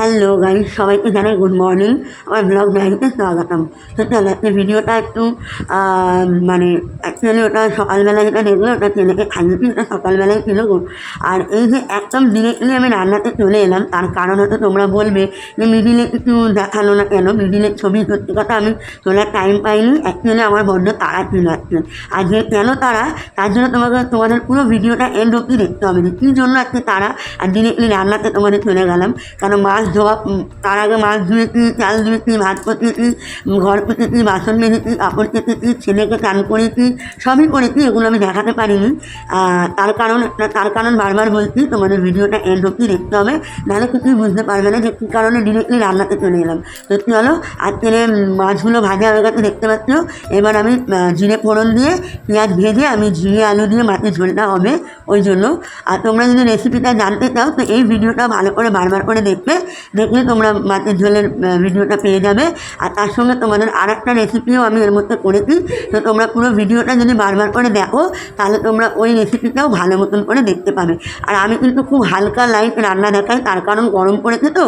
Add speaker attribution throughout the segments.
Speaker 1: Hello guys সবাইকে জানাই good morning আমার ব্লগ ডায়েরিতে স্বাগতম। তো চলো আজকে ভিডিওটা একটু মানে অ্যাকচুয়ালি ওটা সকালবেলা যেটা দেখল ওটা ছেলেকে খাইয়েছি, ওটা সকালবেলায় ছিল গো। আর এই যে একদম ডিরেক্টলি আমি রান্নাতে চলে এলাম, তার কারণ হয়তো তোমরা বলবে যে মিডিলে কিছু দেখাল না কেন? মিডিলের ছবি, সত্যি কথা আমি তোলার টাইম পাইনি। অ্যাকচুয়ালি আমার বড্ড তারা ছিল আজকে। আর যে কেন তারা তার জন্য তোমাকে, তোমাদের পুরো ভিডিওটা এন্ড অব্দি দেখতে হবে কী জন্য আজকে তারা আর ডিরেক্টলি রান্নাতে তোমাদের চলে গেলাম। কেন মাছ ধোয়া তার আগে মাছ ধুয়েছি, চাল ধুয়েছি, ভাত করতেছি ঘর পেতেছি বাসন মেজেছি, কাপড় কেটেছি ছেলেকে চান করেছি, সবই করেছি, এগুলো আমি দেখাতে পারিনি। তার কারণ তার কারণ বারবার বলছি, তোমাদের ভিডিওটা এন্ড অব্দি দেখতে হবে, নাহলে কিছুই বুঝতে পারবে না যে কী কারণে ডিরেক্টলি রান্নাতে চলে এলাম। তো চলো আজকে মাছগুলো ভাজা হয়ে গেছে, দেখতে পাচ্ছ? এবার আমি জিরে ফোড়ন দিয়ে, পেঁয়াজ ভেজে আমি ঝিঙে আলু দিয়ে মাছের ঝোলটা হবে, ওই জন্য। আর তোমরা যদি রেসিপিটা জানতে চাও, তো এই ভিডিওটা ভালো করে বারবার করে দেখবে দেখলে তোমরা মাছের ঝোলের ভিডিওটা পেয়ে যাবে। আর তার সঙ্গে তোমাদের আর একটা রেসিপিও আমি এর মধ্যে করেছি। তো তোমরা পুরো ভিডিওটা যদি বারবার করে দেখো, তাহলে তোমরা ওই রেসিপিটাও ভালো মতন করে দেখতে পাবে। আর আমি কিন্তু খুব হালকা লাইট রান্না দেখাই, তার কারণ গরম পড়েছে তো।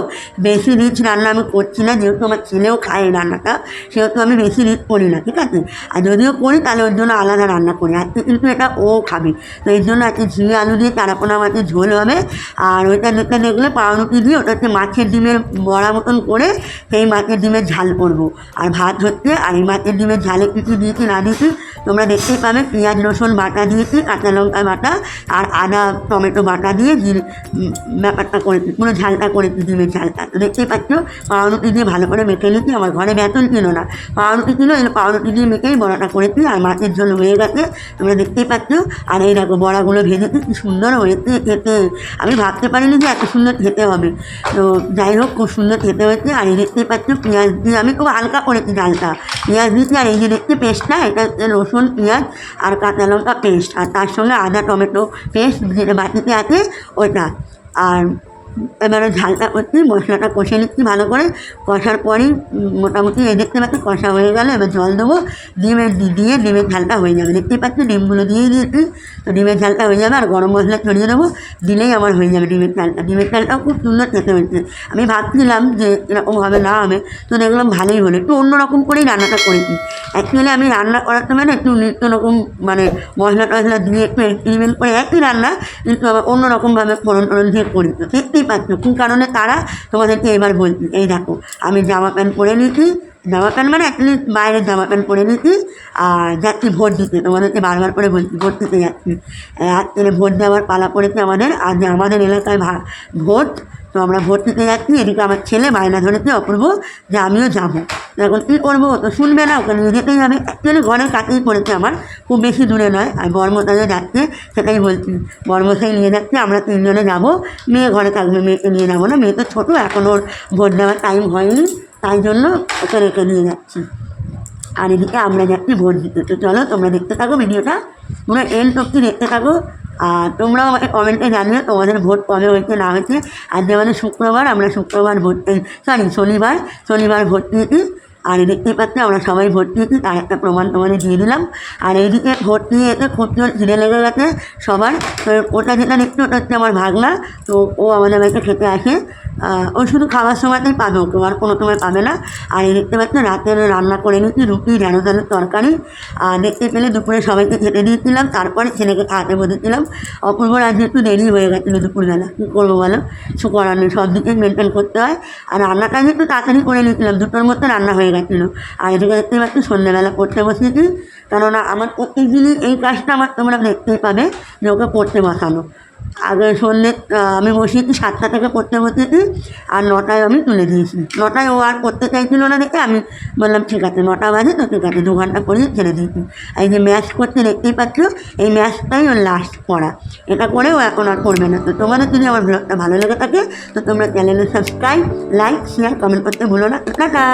Speaker 1: বেশি রিচ রান্না আমি করছি না, যেহেতু আমার ছেলেও খায় রান্নাটা, সেহেতু আমি বেশি রিচ করি না, ঠিক আছে? আর যদিও করি, তাহলে ওর জন্য আলাদা রান্না করি। আজকে কিন্তু এটা ও খাবে। তো এই জন্য আজকে ঝিঙে আলু দিয়ে চারাপোনা মাছের ঝোল হবে। আর ওইটা দেখতে দেখলে পাউরুটি দিয়ে ওটা হচ্ছে মাছের ডিমের বড়া মতন করে সেই মাছের ডিমের ঝাল করব। আর ভাত হচ্ছে আর এই মাছের ডিমের ঝালে কিছু দিয়েছি, না দিয়েছি, তোমরা দেখতেই পাবে, পেঁয়াজ, রসুন বাটা দিয়েছি, কাঁচা লঙ্কা বাটা আর আদা, টমেটো বাটা দিয়ে ব্যাপারটা করেছি, পুরো ঝালটা করেছি ডিমের ঝালটা। তো দেখতেই পাচ্ছ, পাউরুটি দিয়ে ভালো করে মেখে নিয়েছি, আমার ঘরে বেতন ছিল না। পাউরুটি ছিল, এই পাউরুটি দিয়ে মেখেই বড়াটা করেছি, আর মাছের ঝোল হয়ে গেছে, তোমরা দেখতেই পাচ্ছ। আর এই দেখো, বড়াগুলো ভেজেছি, কি সুন্দর হয়েছে খেতে। আমি ভাবতে পারিনি যে এত সুন্দর খেতে হবে। তো যাই হোক খুব সুন্দর খেতে হয়েছে। আর এই দেখতেই পাচ্ছ, পেঁয়াজ দিয়ে আমি খুব হালকা করেছি ডালটা। পেঁয়াজ দিয়েছি আর এই যে দেখতে পেস্টটা এটা হচ্ছে রসুন, পেঁয়াজ আর কাঁচা লঙ্কা পেস্ট আর তার সঙ্গে আদা, টমেটো পেস্ট যেটা বাটিতে আছে, ওইটা। আর এবারে ঝালটা করছি, মশলাটা কষে নিচ্ছি ভালো করে। কষার পরেই মোটামুটি এই দেখতে পাচ্ছি কষা হয়ে গেলে, এবার জল দেবো। ডিমের দিয়ে ডিমের ঝালটা হয়ে যাবে। দেখতেই পাচ্ছি ডিমগুলো দিয়েই দিয়েছি, তো ডিমের ঝালটা হয়ে যাবে, আর গরম মশলা ছড়িয়ে দেবো। দিলেই আমার হয়ে যাবে ডিমের ঝালটা। ডিমের ঝালটাও খুব সুন্দর খেতে হয়েছে। আমি ভাবছিলাম যে এরকম হবে না হবে, তো দেখলাম ভালোই হলো। একটু অন্যরকম করেই রান্নাটা করেছি। অ্যাকচুয়ালি আমি রান্না করার সময় না একটু নিত্য রকম মানে মশলা টশলা দিয়ে একটু এক্সপেরিমেন্ট করে একই রান্না, কিন্তু আবার অন্যরকমভাবে ফোড়ন টোড়ন দিয়ে করি। তো দেখতেই পারছ কী কারণে? তারা তোমাদেরকে এবার বল, এই দেখো, আমি জামা প্যান্ট পরে নিয়েছি, জামা প্যান্ট মানে অ্যাটলিস্ট বাইরের জামা প্যান্ট পরে নিয়েছি, আর যাচ্ছি ভোট দিতে, তোমাদেরকে বারবার করে বলছি, ভোট দিতে যাচ্ছি। আজকে ভোট দেওয়ার পালা পড়েছে আমাদের, আজ আমাদের এলাকায় ভোট তো আমরা ভোট দিতে যাচ্ছি, এদিকে আমার ছেলে বায়না ধরেছে অপূর্ব যে আমিও যাব। এখন কী করব? তো শুনবে না, ওকে নিয়ে যেতেই হবে। অ্যাকচুয়ালি ঘরের কাছেই পড়েছে আমার, খুব বেশি দূরে নয়, আর বর্মতাজে যাচ্ছে, সেটাই বলছি। বর্মশাই নিয়ে যাচ্ছে, আমরা তিনজনে যাব। মেয়ে ঘরে থাকবে মেয়েকে নিয়ে যাব না, মেয়ে তো ছোটো, এখন ওর ভোট দেওয়ার টাইম হয়নি, তাই জন্য ওকে রেখে নিয়ে যাচ্ছি। আর এদিকে আমরা যাচ্ছি ভোট দিতে। তো চলো তোমরা দেখতে থাকো, ভিডিওটা তোমরা এন্ড অব্দি দেখতে থাকো। আর তোমরাও আমাকে কমেন্টে জানিও তোমাদের ভোট কবে হয়েছে, না হয়েছে। আর যে আমাদের শুক্রবার, আমরা শুক্রবার ভোট সরি শনিবার। শনিবার ভোট দিয়েছি আর এই দেখতেই পাচ্ছি, আমরা সবাই ভোট দিয়েছি তার একটা প্রমাণ তোমাদের দিয়ে দিলাম। আর এইদিকে ভোট নিয়ে এসে খুব জোর ছিঁড়ে লেগে গেছে সবার। ওটা যেটা নিচ্ছে ওটা হচ্ছে আমার ভাগনা। তো ও আমাদের বাড়িতে খেতে আসে। ও শুধু খাওয়ার সময়তেই পাবে ওকে আর কোনো সময় পাবে না। আর এই দেখতে পাচ্ছি রাতের রান্না করে নিচ্ছি রুটি ঢেঁড়ো ঢেঁড়োর তরকারি। আর দেখতে পেলে দুপুরে সবাইকে খেতে দিয়েছিলাম, তারপরে ছেলেকে খাওয়াতে বসেছিলাম। অপূর্ব আজ একটু দেরি হয়ে গেছিল দুপুরবেলা, কী করব বলো? কিছু করার নেই, সব দিকে মেনটেন করতে হয়। আর রান্নাটা একটু তাড়াতাড়ি করে নিয়েছিলাম, দুটোর মধ্যে রান্না হয়ে গেছিল। আর এদিকে দেখতে পাচ্ছি, সন্ধ্যেবেলা পড়তে বসেছি কেননা আমার প্রত্যেক দিনই এই কাজটা আমার তোমরা দেখতেই পাবে যে ওকে পড়তে বসানো। আগে সন্ধ্যে আমি বসিয়েছি সাতটা থেকে পড়তে বসেছি আর নটায় আমি তুলে দিয়েছি। নটায় ও আর করতে চাইছিল না দেখে আমি বললাম, ঠিক আছে, নটা বাজে তো, ঠিক আছে, দু ঘণ্টা পরেই ছেড়ে দিয়েছি। এই যে ম্যাচ করতে দেখতেই পাচ্ছ, এই ম্যাচটাই ওর লাস্ট পড়া। এটা করেও এখন আর করবে না। তো তোমাদের যদি আমার ব্লগটা ভালো লেগে থাকে, তো তোমরা চ্যানেলে সাবস্ক্রাইব লাইক শেয়ার কমেন্ট করতে ভুলো না। টাটা!